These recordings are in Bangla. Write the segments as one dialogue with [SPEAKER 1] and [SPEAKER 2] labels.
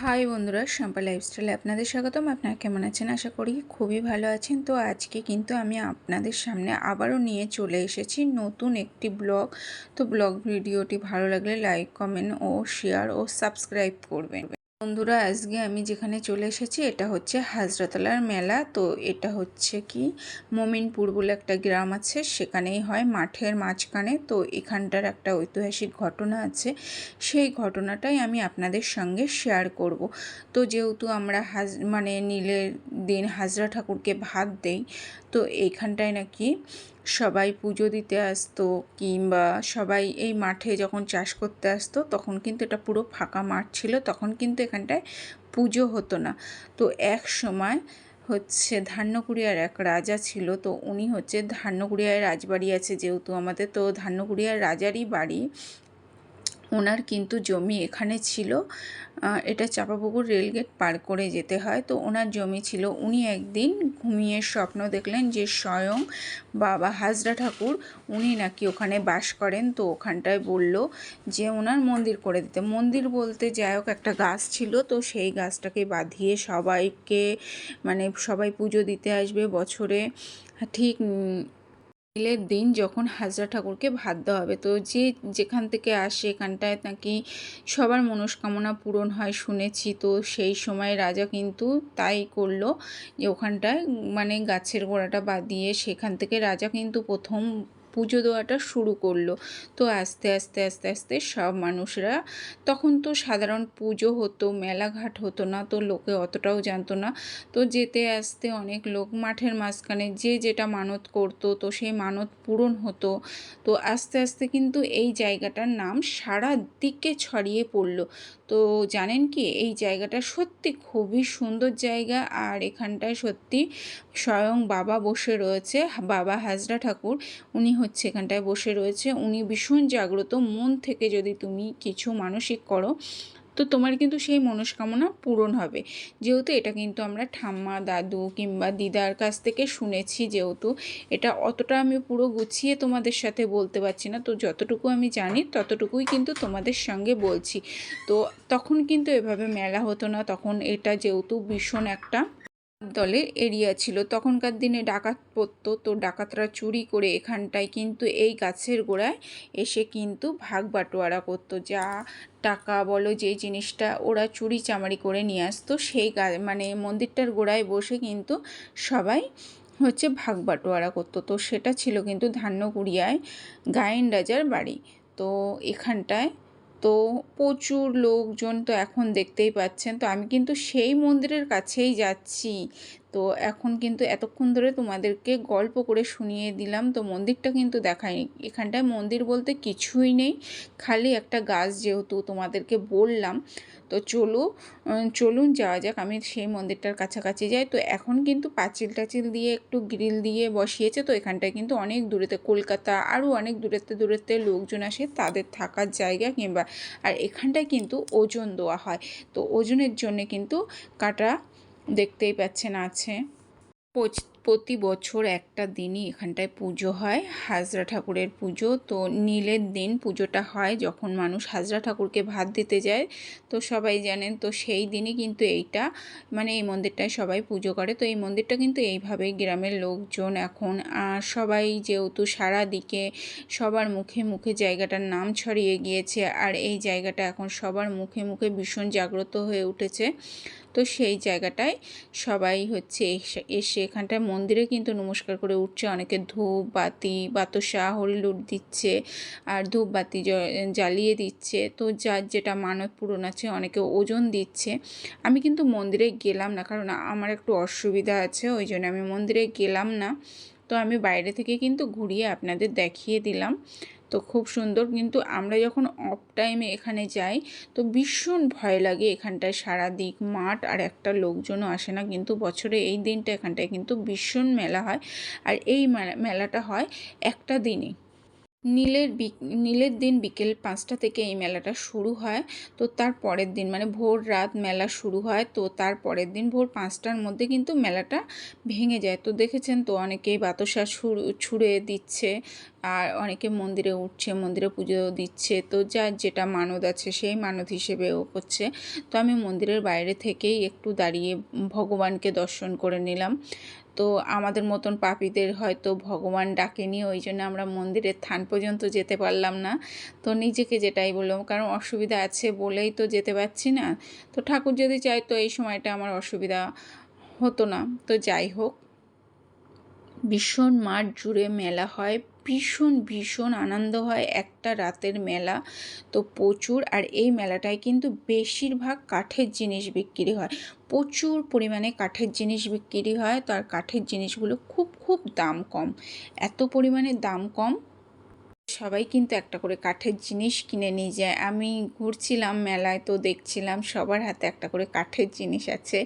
[SPEAKER 1] হাই বন্ধুরা শ্যাম্পা লাইফস্টাইলে আপনাদের স্বাগতম। আপনারা কেমন আছেন? আশা করি খুবই ভালো আছেন। তো আজকে কিন্তু আমি আপনাদের সামনে আবারও নিয়ে চলে এসেছি নতুন একটি ব্লগ। তো ব্লগ ভিডিওটি ভালো লাগলে লাইক কমেন্ট ও শেয়ার ও সাবস্ক্রাইব করবেন। বন্ধুরা, আজকে আমি যেখানে চলে এসেছি এটা হচ্ছে হাজরাতলার মেলা। তো এটা হচ্ছে কি, মমিনপুর বলে একটা গ্রাম আছে, সেখানেই হয় মাঠের মাঝখানে। তো এখানটার একটা ঐতিহাসিক ঘটনা আছে, সেই ঘটনাটাই আমি আপনাদের সঙ্গে শেয়ার করব। তো যেহেতু আমরা হাজ মানে নীলের দিন হাজরা ঠাকুরকে ভাত দেই, তো এইখানটায় নাকি সবাই পুজো দিতে আসতো কিংবা সবাই এই মাঠে যখন চাষ করতে আসতো, তখন কিন্তু এটা পুরো ফাঁকা মাঠ ছিল, তখন কিন্তু এখানটায় পুজো হতো না। তো এক সময় হচ্ছে ধান্যকুড়িয়ার এক রাজা ছিল, তো উনি হচ্ছে ধান্যকুড়িয়ায় রাজবাড়ি আছে যেহেতু আমাদের, তো ধান্যকুড়িয়ার রাজারই বাড়ি। ওনার কিন্তু জমি এখানে ছিল। এটা চাপাপুকুর রেলগেট পার করে যেতে হয়। তো ওনার জমি ছিল। উনি একদিন ঘুমিয়ে স্বপ্ন দেখলেন যে স্বয়ং বাবা হাজরা ঠাকুর, উনি নাকি ওখানে বাস করেন। তো ওখানটায় বলল যে ওনার মন্দির করে দিতে। মন্দির বলতে যাই হোক একটা গাছ ছিল। তো সেই গাছটাকে বাঁধিয়ে সবাইকে মানে সবাই পুজো দিতে আসবে বছরে। ঠিক নীলের দিন যখন হাজরা ঠাকুরকে ভাত দেওয়া হবে, তো যে যেখান থেকে আসে এখানটায় নাকি সবার মনস্কামনা পূরণ হয় শুনেছি। তো সেই সময় রাজা কিন্তু তাই করল যে ওখানটায় মানে গাছের গোড়াটা বাদ দিয়ে সেখান থেকে রাজা কিন্তু প্রথম পুজো দেওয়াটা শুরু করল। তো আস্তে আস্তে আস্তে আস্তে সব মানুষরা, তখন তো সাধারণ পুজো হতো মেলাঘাট হতো না, তো লোকে অতটাও জানতো না। তো যেতে, আসতে অনেক লোক মাঠের মাঝখানে যে যেটা মানত করতো, তো সেই মানত পূরণ হতো। তো আস্তে আস্তে কিন্তু এই জায়গাটার নাম সারা দিকে ছড়িয়ে পড়ল। তো জানেন কি, এই জায়গাটা সত্যি খুবই সুন্দর জায়গা, আর এখানটায় সত্যি স্বয়ং বাবা বসে রয়েছে, বাবা হাজরা ঠাকুর। উনি হচ্ছে, এখানটায় বসে রয়েছে। উনি ভীষণ জাগ্রত। মন থেকে যদি তুমি কিছু মানসিক করো, তো তোমার কিন্তু সেই মনস্কামনা পূরণ হবে। যেহেতু এটা কিন্তু আমরা ঠাম্মা, দাদু কিংবা দিদার কাছ থেকে শুনেছি, যেহেতু এটা অতটা আমি পুরো গুছিয়ে তোমাদের সাথে বলতে পারছি না। তো যতটুকু আমি জানি, ততটুকুই কিন্তু তোমাদের সঙ্গে বলছি। তো তখন কিন্তু এভাবে মেলা হতো না। তখন এটা যেহেতু ভীষণ একটা দলের এরিয়া ছিল। তখনকার দিনে ডাকাত পড়তো, তো ডাকাতরা চুরি করে এখানটায় কিন্তু এই গাছের গোড়ায় এসে কিন্তু ভাগ বাটোয়ারা করতো। যা টাকা বলো যে জিনিসটা ওরা চুরি চামারি করে নিয়ে আসতো, সেই মানে মন্দিরটার গোড়ায় বসে কিন্তু সবাই হচ্ছে ভাগ বাটোয়ারা করতো। তো সেটা ছিল কিন্তু ধান্যকুড়িয়ায় গায়েন রাজার বাড়ি। তো এখানটায় তো প্রচুর লোকজন তো এখন দেখতেই পাচ্ছেন। তো আমি কিন্তু সেই মন্দিরের কাছেই যাচ্ছি। তো এখন কিন্তু এতক্ষণ ধরে তোমাদেরকে গল্প করে শুনিয়ে দিলাম, তো মন্দিরটা কিন্তু দেখায়নি এখানটায় মন্দির বলতে কিছুই নেই, খালি একটা গাছ যেহেতু তোমাদেরকে বললাম। তো চলো চলুন যাওয়া যাক, আমি সেই মন্দিরটার কাছাকাছি যাই। তো এখন কিন্তু পাঁচিল টাচিল দিয়ে একটু গ্রিল দিয়ে বসিয়েছে, তো এখানটায় কিন্তু অনেক দূরেতে কলকাতা, আরও অনেক দূরেতে দূরেতে লোকজন আসে, তাদের থাকার জায়গা কিংবা, আর এখানটায় কিন্তু ওজন দেওয়া হয়। তো ওজনের জন্য কিন্তু কাটা দেখতেই পাচ্ছেন আছে। প্রতি বছর একটা দিনই এখানটায় পুজো হয়, হাজরা ঠাকুরের পুজো। তো নীলের দিন পুজোটা হয় যখন মানুষ হাজরা ঠাকুরকে ভাত দিতে যায়। তো সবাই জানেন, তো সেই দিনই কিন্তু এইটা মানে এই মন্দিরটায় সবাই পুজো করে। তো এই মন্দিরটা কিন্তু এইভাবেই গ্রামের লোকজন এখন সবাই যেহেতু সারা দিকে সবার মুখে মুখে জায়গাটার নাম ছড়িয়ে গিয়েছে, আর এই জায়গাটা এখন সবার মুখে মুখে ভীষণ জাগ্রত হয়ে উঠেছে। তো সেই জায়গাটায় সবাই হচ্ছে এসে এখানটায় মন্দিরে কিন্তু নমস্কার করে উঠছে। অনেকে ধূপ, বাতি, বাতসা, হরিলুট দিচ্ছে আর ধূপ, বাতি জ্বালিয়ে দিচ্ছে। তো যার যেটা মানত পূরণ আছে, অনেকে ওজন দিচ্ছে। আমি কিন্তু মন্দিরে গেলাম না, কারণ আমার একটু অসুবিধা আছে, ওই জন্য আমি মন্দিরে গেলাম না। তো আমি বাইরে থেকে কিন্তু ঘুরিয়ে আপনাদের দেখিয়ে দিলাম। তো খুব সুন্দর। কিন্তু আমরা যখন অফ টাইমে এখানে যাই, তো ভীষণ ভয় লাগে এখানটায় সারা দিক মাঠ আর একটা লোকজনও আসে না। কিন্তু বছরে এই দিনটা এখানটায় কিন্তু ভীষণ মেলা হয়। আর এই মেলাটা হয় একটা দিনই নীলের নীলের দিন বিকেল পাঁচটা থেকে এই মেলাটা শুরু হয়। তো তার পরের দিন মানে ভোর রাত মেলা শুরু হয়, তো তার পরের দিন ভোর পাঁচটার মধ্যে কিন্তু মেলাটা ভেঙে যায়। তো দেখেছেন তো অনেকেই বাতাসা ছুড়ে দিচ্ছে, আর অনেকে মন্দিরে উঠছে, মন্দিরে পুজো দিচ্ছে। তো যার যেটা মানত আছে সেই মানত হিসেবে ও করছে তো আমি মন্দিরের বাইরে থেকেই একটু দাঁড়িয়ে ভগবানকে দর্শন করে নিলাম। তো আমাদের মতন পাপীদের হয়তো ভগবান ডাকেনি, ওই জন্য আমরা মন্দিরের থান পর্যন্ত যেতে পারলাম না। তো নিজেকে যেটাই বললাম, কারণ অসুবিধা আছে বলেই তো যেতে পারছি না। তো ঠাকুর যদি চাই তো এই সময়টা আমার অসুবিধা হতো না। তো যাই হোক, ভীষণ মাঠ জুড়ে মেলা হয়। ভীষণ ভীষণ আনন্দ হয় একটা রাতের মেলা। তো প্রচুর, আর এই মেলাটায় কিন্তু বেশিরভাগ কাঠের জিনিস বিক্রি হয়। প্রচুর পরিমাণে কাঠের জিনিস বিক্রি হয়, তো আর কাঠের জিনিসগুলো খুব খুব দাম কম। এত পরিমাণে দাম কম সবাই কিন্তু একটা করে কাঠের জিনিস কিনে নিয়ে যায়। আমি ঘুরছিলাম মেলায় তো দেখছিলাম সবার হাতে একটা করে কাঠের জিনিস আছে।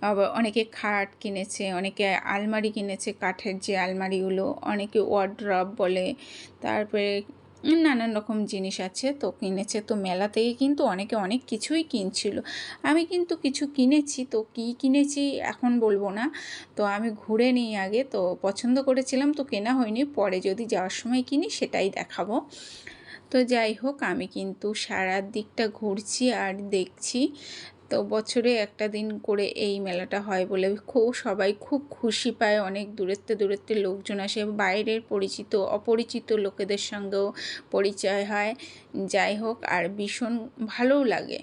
[SPEAKER 1] আবার অনেকে খাট কিনেছে, অনেকে আলমারি কিনেছে কাঠের যে আলমারিগুলো, অনেকে ওয়ার্ড্রপ বলে, তারপরে নানান রকম জিনিস আছে, তো কিনেছে তো মেলা থেকে কিন্তু অনেকে অনেক কিছুই কিনছিল। আমি কিন্তু কিছু কিনেছি, তো কি কিনেছি এখন বলব না। তো আমি ঘুরে নিই আগে, তো পছন্দ করেছিলাম তো কেনা হয়নি, পরে যদি যাওয়ার সময় কিনি সেটাই দেখাবো। তো যাই হোক, আমি কিন্তু সারার দিকটা ঘুরছি আর দেখছি। তো বছরে একটা দিন করে এই মেলাটা হয় বলে খুব সবাই খুব খুশি পায়। অনেক দূরেতে দূরত্বে লোকজন আসে। বাইরের পরিচিত, অপরিচিত লোকেদের সঙ্গেও পরিচয় হয়। যাই হোক, আর ভীষণ ভালোও লাগে।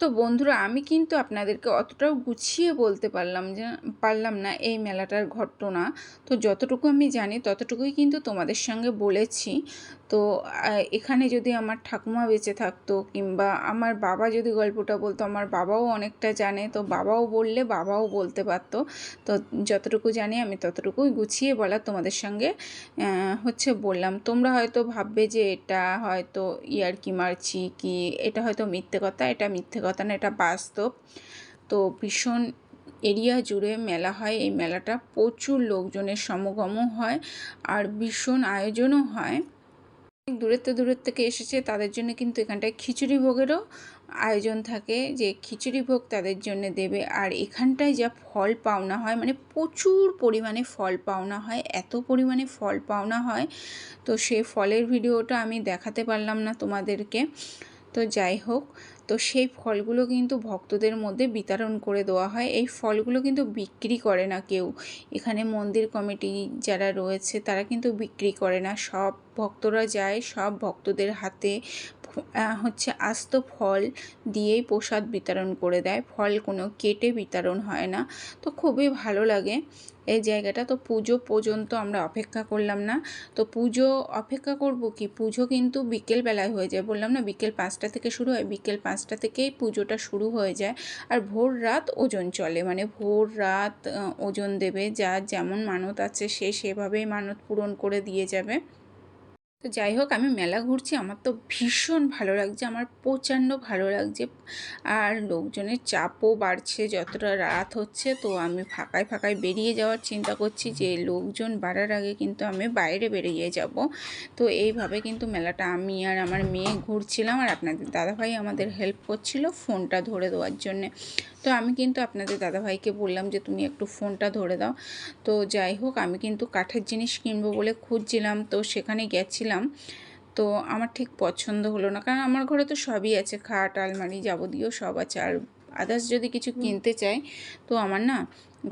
[SPEAKER 1] তো বন্ধুরা, আমি কিন্তু আপনাদেরকে অতটাও গুছিয়ে বলতে পারলাম যে, পারলাম না এই মেলাটার ঘটনা। তো যতটুকু আমি জানি, ততটুকুই কিন্তু তোমাদের সঙ্গে বলেছি। তো এখানে যদি আমার ঠাকুমা বেঁচে থাকতো কিংবা আমার বাবা যদি গল্পটা বলতো, আমার বাবাও অনেকটা জানে। তো বাবাও বললে বাবাও বলতে পারতো। তো যতটুকু জানি আমি ততটুকুই গুছিয়ে বলা তোমাদের সঙ্গে হচ্ছে বললাম। তোমরা হয়তো ভাববে যে এটা হয়তো ইয়ারকি মারছি, কি এটা হয়তো মিথ্যে কথা, এটা মিথ্যে কথা না, এটা বাস্তব। তো ভীষণ এরিয়া জুড়ে মেলা হয়, এই মেলাটা। প্রচুর লোকজনের সমাগমও হয় আর ভীষণ আয়োজনও হয়। দূরের তো দূরের থেকে এসেছে, তাদের জন্য কিন্তু এখানটায় খিচুড়ি ভোগেরও আয়োজন থাকে যে খিচুড়ি ভোগ তাদের জন্য দেবে। আর এখানটায় যা ফল পাওনা হয় মানে প্রচুর পরিমাণে ফল পাওনা হয়, এত পরিমাণে ফল পাওনা হয়, তো সে ফলের ভিডিওটা আমি দেখাতে পারলাম না তোমাদেরকে। তো যাই হোক, তো সেই ফলগুলো কিন্তু ভক্তদের মধ্যে বিতরণ করে দেওয়া হয়। এই ফলগুলো কিন্তু বিক্রি করে না কেউ। এখানে মন্দির কমিটি যারা রয়েছে, তারা কিন্তু বিক্রি করে না। সব ভক্তরা যায়, সব ভক্তদের হাতে হচ্ছে আস্ত ফল দিয়েই প্রসাদ বিতরণ করে দেয়। ফল কোনো কেটে বিতরণ হয় না। তো খুবই ভালো লাগে এই জায়গাটা। তো পুজো পর্যন্ত আমরা অপেক্ষা করলাম না। তো পুজো অপেক্ষা করব কি? পুজো কিন্তু বিকেল বেলায় হয়ে যায়। বললাম না, বিকেল পাঁচটা থেকে শুরু হয়। বিকেল পাঁচটা থেকেই পুজোটা শুরু হয়ে যায়। আর ভোর রাত ওজন চলে। মানে ভোর রাত ওজন দেবে। যার যেমন মানত আছে সে সেভাবেই মানত পূরণ করে দিয়ে যাবে। তো যাই হোক, আমি মেলা ঘুরছি, আমার তো ভীষণ ভালো লাগছে, আমার প্রচণ্ড ভালো লাগছে। আর লোকজনের চাপও বাড়ছে, যতটা রাত হচ্ছে, তো আমি ফাঁকায় ফাঁকায় বেরিয়ে যাওয়ার চিন্তা করছি যে, লোকজন বাড়ার আগে কিন্তু আমি বাইরে বেরিয়ে যাব। তো এইভাবে কিন্তু মেলাটা আমি আর আমার মেয়ে ঘুরছিলাম, আর আপনাদের দাদাভাই আমাদের হেল্প করছিল ফোনটা ধরে দেওয়ার জন্যে। তো আমি কিন্তু আপনাদের দাদাভাইকে বললাম যে, তুমি একটু ফোনটা ধরে দাও। তো যাই হোক, আমি কিন্তু কাঠের জিনিস কিনবো বলে খুঁজছিলাম, তো সেখানে গেছিলাম। তো আমার ঠিক পছন্দ হলো না। কারণ আমার ঘরে তো সবই আছে খাট আলমারি যাবতীয় সব আছে। আর আদার্স যদি কিছু কিনতে চাই তো আমার না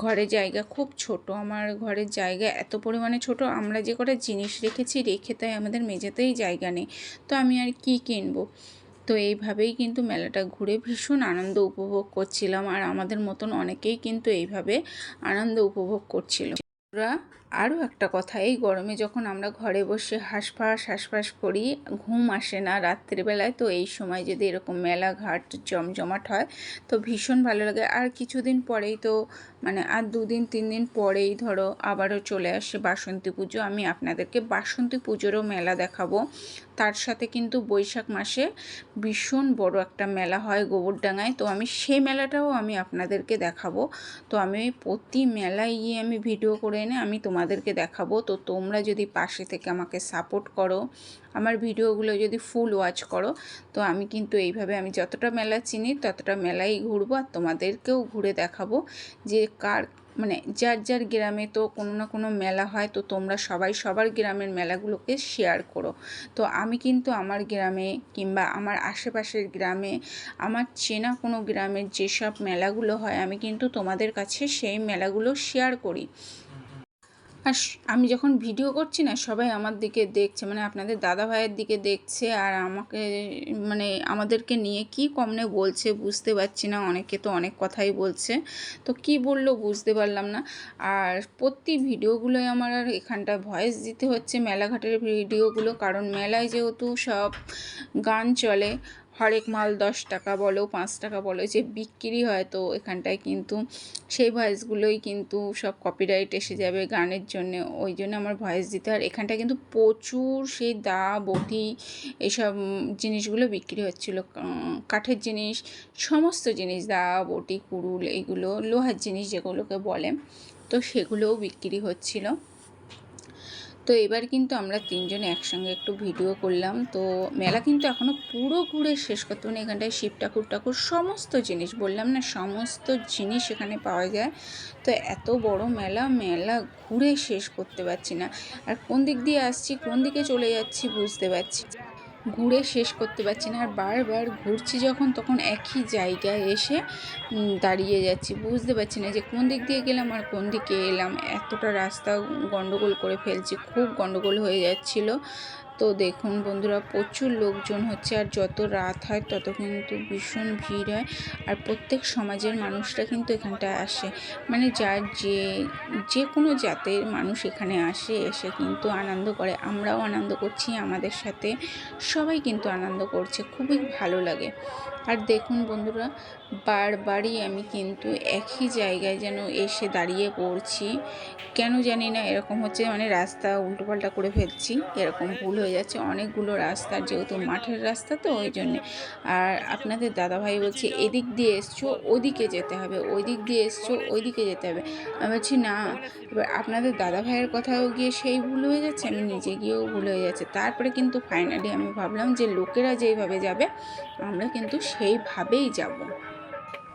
[SPEAKER 1] ঘরের জায়গা খুব ছোট। আমার ঘরের জায়গা এত পরিমাণে ছোট আমরা যে কটা জিনিস রেখেছি রেখে তাই আমাদের মেঝেতেই জায়গা নেই। তো আমি আর কি কিনবো? তো এইভাবেই কিন্তু মেলাটা ঘুরে ভীষণ আনন্দ উপভোগ করছিলাম। আর আমাদের মতন অনেকেই কিন্তু এইভাবে আনন্দ উপভোগ করছিল। ওরা আরও একটা কথা, এই গরমে যখন আমরা ঘরে বসে হাঁসফাঁস হাঁসফাঁস করি, ঘুম আসে না রাত্রিবেলায় তো এই সময় যদি এরকম মেলাঘাট জমজমাট হয়, তো ভীষণ ভালো লাগে। আর কিছুদিন পরেই তো মানে আর দুদিন তিন দিন পরেই ধরো আবারও চলে আসে বাসন্তী পুজো। আমি আপনাদেরকে বাসন্তী পুজোরও মেলা দেখাবো। তার সাথে কিন্তু বৈশাখ মাসে ভীষণ বড় একটা মেলা হয় গোবরডাঙ্গায়। তো আমি সেই মেলাটাও আমি আপনাদেরকে দেখাবো। তো আমি প্রতি মেলায় গিয়ে আমি ভিডিও করে এনে আমি তোমাদেরকে দেখাবো। তো তোমরা যদি পাশে থেকে আমাকে সাপোর্ট করো, আমার ভিডিওগুলো যদি ফুল ওয়াচ করো, তো আমি কিন্তু এইভাবে আমি যতটা মেলা চিনি ততটা মেলাই ঘুরবো আর তোমাদেরকেও ঘুরে দেখাবো যে কার মানে যার যার গ্রামে তো কোনো না কোনো মেলা হয়, তো তোমরা সবাই সবার গ্রামের মেলাগুলোকে শেয়ার করো। তো আমি কিন্তু আমার গ্রামে কিংবা আমার আশেপাশের গ্রামে, আমার চেনা কোনো গ্রামের যেসব মেলাগুলো হয়, আমি কিন্তু তোমাদের কাছে সেই মেলাগুলো শেয়ার করি। আর আমি যখন ভিডিও করছি না, সবাই আমার দিকে দেখছে মানে আপনাদের দাদা ভাইয়ের দিকে দেখছে আর আমাকে মানে আমাদেরকে নিয়ে কি কমনে বলছে বুঝতে পারছি না, অনেকে তো অনেক কথাই বলছে। তো কি বলল বুঝতে পারলাম না। আর প্রতি ভিডিওগুলোই আমার আর এখানটা ভয়েস দিতে হচ্ছে, মেলাঘাটের ভিডিওগুলো কারণ মেলায় যেহেতু সব গান চলে হরেক মাল দশ টাকা বলো, পাঁচ টাকা বলো যে বিক্রি হয় তো এখানটায় কিন্তু সেই ভয়েসগুলোই কিন্তু সব কপিরাইট এসে যাবে গানের জন্য। ওই জন্য আমার ভয়েস দিতে হয়। এখানটায় কিন্তু প্রচুর সেই দা বটি এসব জিনিসগুলো বিক্রি হচ্ছিল। কাঠের জিনিস, সমস্ত জিনিস, দা বটি কুড়ুল এইগুলো লোহার জিনিস যেগুলোকে বলে, তো সেগুলোও বিক্রি হচ্ছিল। তো এবার কিন্তু আমরা তিনজনে একসঙ্গে একটু ভিডিও করলাম। তো মেলা কিন্তু এখনও পুরো ঘুরে শেষ করতে মানে এখানটায় শিব ঠাকুর ঠাকুর সমস্ত জিনিস বললাম না, সমস্ত জিনিস এখানে পাওয়া যায়। তো এত বড় মেলা মেলা ঘুরে শেষ করতে পারছি না। আর কোন দিক দিয়ে আসছি, কোন দিকে চলে যাচ্ছি বুঝতে পারছি ঘুরে শেষ করতে পারছি না। আর বারবার ঘুরছি যখন, তখন একই জায়গায় এসে দাঁড়িয়ে যাচ্ছি। বুঝতে পারছি না যে কোন দিক দিয়ে গেলাম আর কোন দিকে এলাম। এতটা রাস্তা গন্ডগোল করে ফেলছি, খুব গন্ডগোল হয়ে যাচ্ছিল। তো দেখুন বন্ধুরা, প্রচুর লোকজন হচ্ছে আর যত রাত হয় তত কিন্তু ভীষণ ভিড় হয় আর প্রত্যেক সমাজের মানুষরা কিন্তু এখানটায় আসে। মানে যার যে যে কোনো জাতের মানুষ এখানে আসে, এসে কিন্তু আনন্দ করে। আমরাও আনন্দ করছি, আমাদের সাথে সবাই কিন্তু আনন্দ করছে, খুবই ভালো লাগে। আর দেখুন বন্ধুরা, বারবারই আমি কিন্তু একই জায়গায় যেন এসে দাঁড়িয়ে পড়ছি। কেন জানি না, এরকম হচ্ছে মানে রাস্তা উল্টোপাল্টা করে ফেলছি, এরকম ভুল হয়ে যাচ্ছে। অনেকগুলো রাস্তা, যেহেতু মাঠের রাস্তা তো ওই জন্যে। আর আপনাদের দাদাভাই বলছে, এদিক দিয়ে এসছো, ওদিকে যেতে হবে ওই দিক দিয়ে এসছো ওই দিকে যেতে হবে। আমি বলছি, না। এবার আপনাদের দাদা ভাইয়ের কথাও গিয়ে সেই ভুল হয়ে যাচ্ছে, আমি নিজে গিয়েও ভুল হয়ে যাচ্ছে। তারপরে কিন্তু ফাইনালি আমি ভাবলাম যে, লোকেরা যেইভাবে যাবে, আমরা কিন্তু সেইভাবেই যাব।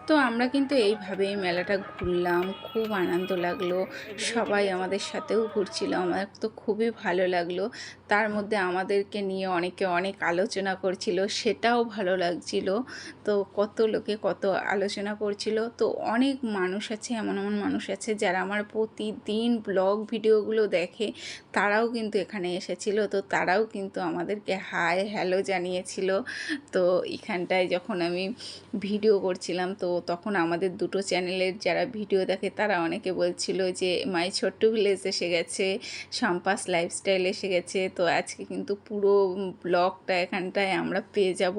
[SPEAKER 1] তো আমরা কিন্তু এইভাবেই মেলাটা ঘুরলাম, খুব আনন্দ লাগল। সবাই আমাদের সাথেও ঘুরছিল, আমার তো খুবই ভালো লাগল। তার মধ্যে আমাদেরকে নিয়ে অনেকে অনেক আলোচনা করছিল, সেটাও ভালো লাগছিল। তো কত লোকে কত আলোচনা করছিল। তো অনেক মানুষ আছে, এমন এমন মানুষ আছে যারা আমার প্রতিদিন ব্লগ ভিডিওগুলো দেখে, তারাও কিন্তু এখানে এসেছিল। তো তারাও কিন্তু আমাদেরকে হাই, হ্যালো জানিয়েছিল। তো এখানটায় যখন আমি ভিডিও করছিলাম, তো তখন আমাদের দুটো চ্যানেলের যারা ভিডিও দেখে তারা অনেকে বলছিল যে, মাই ছোট্ট ভিলেজ এসে গেছে সম্পাস লাইফস্টাইল এসে গেছে, তো আজকে কিন্তু পুরো ব্লগটা এখানটায় আমরা পেয়ে যাব।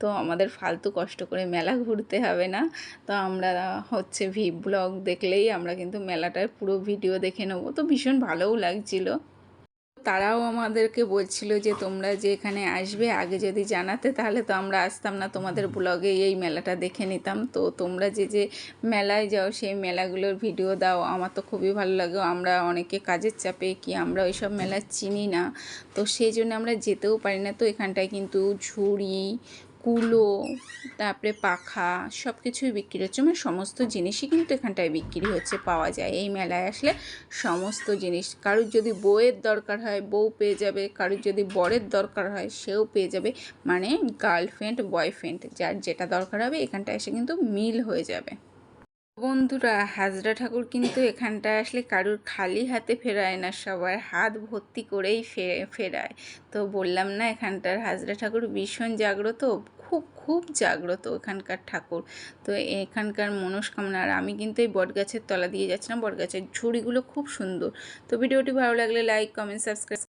[SPEAKER 1] তো আমাদের ফালতু কষ্ট করে মেলা ঘুরতে হবে না। তো আমরা হচ্ছে ভি ব্লগ দেখলেই আমরা কিন্তু মেলাটার পুরো ভিডিও দেখে নেব। তো ভীষণ ভালোও লাগছিল। তারাও আমাদেরকে বলছিল যে তোমরা যে এখানে আসবে, আগে যদি জানাতে তাহলে তো আমরা আসতাম না। তোমাদের ব্লগে এই মেলাটা দেখে নিতাম। তো তোমরা যে যে মেলায় যাও, সেই মেলাগুলোর ভিডিও দাও। আমার তো খুবই ভালো লাগে। আমরা অনেকে কাজের চাপে কি আমরা ওইসব মেলা চিনি না। তো সেই জন্য আমরা যেতেও পারি না। তো এখানটায় কিন্তু ঝুড়ি কুলো, তারপরে পাখা সব কিছুই বিক্রি হচ্ছে। মানে সমস্ত জিনিসই কিন্তু এখানটায় বিক্রি হচ্ছে, পাওয়া যায়। এই মেলায় আসলে সমস্ত জিনিস, কারোর যদি বউয়ের দরকার হয়, বউ পেয়ে যাবে। কারোর যদি বরের দরকার হয়, সেও পেয়ে যাবে। মানে গার্লফ্রেন্ড বয়ফ্রেন্ড যার যেটা দরকার হবে, এখানটায় এসে কিন্তু মিল হয়ে যাবে। বন্ধুরা, হাজরা ঠাকুর কিন্তু এখানটায় আসলে কারুর খালি হাতে ফেরায় না, সবার হাত ভর্তি করেই ফেরায়। তো বললাম না, এখানটার হাজরা ঠাকুর ভীষণ জাগ্রত, খুব খুব জাগ্রত এখানকার ঠাকুর। তো এখানকার মনস্কামনা, আর আমি কিন্তু এই বটগাছের তলা দিয়ে যাচ্ছিলাম, বটগাছের ঝুড়িগুলো খুব সুন্দর। তো ভিডিওটি ভালো লাগলে লাইক কমেন্ট সাবস্ক্রাইব